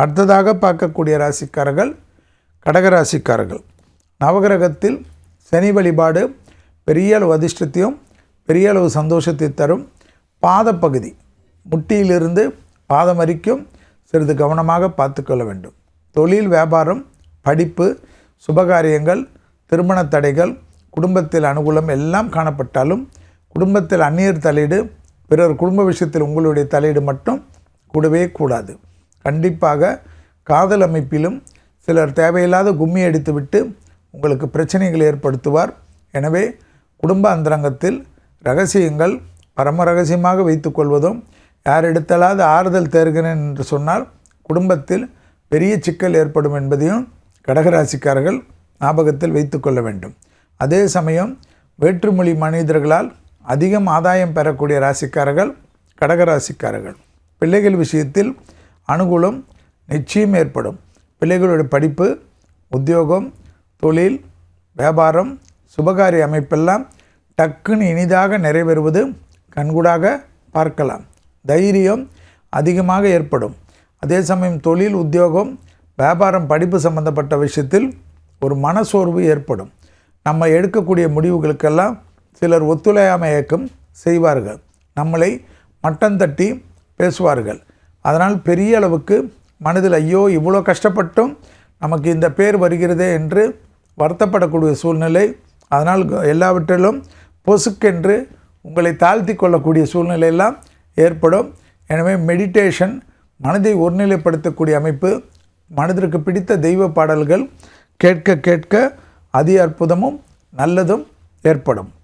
அடுத்ததாக பார்க்கக்கூடிய ராசிக்காரர்கள் கடகராசிக்காரர்கள் நவகிரகத்தில் சனி வழிபாடு பெரிய அளவு அதிர்ஷ்டத்தையும் பெரிய அளவு சந்தோஷத்தை தரும். பாதப்பகுதி முட்டியிலிருந்து பாதம் வரைக்கும் சிறிது கவனமாக பார்த்துக்கொள்ள வேண்டும். தொழில் வியாபாரம் படிப்பு சுபகாரியங்கள் திருமண தடைகள் குடும்பத்தில் அனுகூலம் எல்லாம் காணப்பட்டாலும் குடும்பத்தில் அந்நியர் தலையீடு பிறர் குடும்ப விஷயத்தில் உங்களுடைய தலையீடு மட்டும் கூடவே கூடாது. கண்டிப்பாக காதல் அமைப்பிலும் சிலர் தேவையில்லாத கும்மி அடித்துவிட்டு உங்களுக்கு பிரச்சனைகள் ஏற்படுத்துவார். எனவே குடும்ப அந்தரங்கத்தில் ரகசியங்கள் பரம ரகசியமாக வைத்துக்கொள்வதும் யாரிடத்தலாவது ஆறுதல் தேர்கிறேன் என்று சொன்னால் குடும்பத்தில் பெரிய சிக்கல் ஏற்படும் என்பதையும் கடகராசிக்காரர்கள் ஞாபகத்தில் வைத்துக்கொள்ள வேண்டும். அதே சமயம் வேற்றுமொழி மனிதர்களால் அதிகம் ஆதாயம் பெறக்கூடிய ராசிக்காரர்கள் கடகராசிக்காரர்கள். பிள்ளைகள் விஷயத்தில் அனுகூலம் நிச்சயம் ஏற்படும். பிள்ளைகளுடைய படிப்பு உத்தியோகம் தொழில் வியாபாரம் சுபகாரிய அமைப்பெல்லாம் டக்குன்னு இனிதாக நிறைவேறுவது கண்கூடாக பார்க்கலாம். தைரியம் அதிகமாக ஏற்படும். அதே சமயம் தொழில் உத்தியோகம் வியாபாரம் படிப்பு சம்பந்தப்பட்ட விஷயத்தில் ஒரு மனசோர்வு ஏற்படும். நம்ம எடுக்கக்கூடிய முடிவுகளுக்கெல்லாம் சிலர் ஒத்துழையாமை இயக்கம் செய்வார்கள். நம்மளை மட்டம் தட்டி பேசுவார்கள். அதனால் பெரிய அளவுக்கு மனதில் ஐயோ இவ்வளோ கஷ்டப்பட்டும் நமக்கு இந்த பேர் வருகிறதே என்று வருத்தப்படக்கூடிய சூழ்நிலை. அதனால் எல்லாவற்றிலும் பொசுக்கென்று உங்களை தாழ்த்தி கொள்ளக்கூடிய சூழ்நிலையெல்லாம் ஏற்படும். எனவே மெடிடேஷன் மனதை ஒருநிலைப்படுத்தக்கூடிய அமைப்பு மனதிற்கு பிடித்த தெய்வ பாடல்கள் கேட்க கேட்க அதி அற்புதமும் நல்லதும் ஏற்படும்.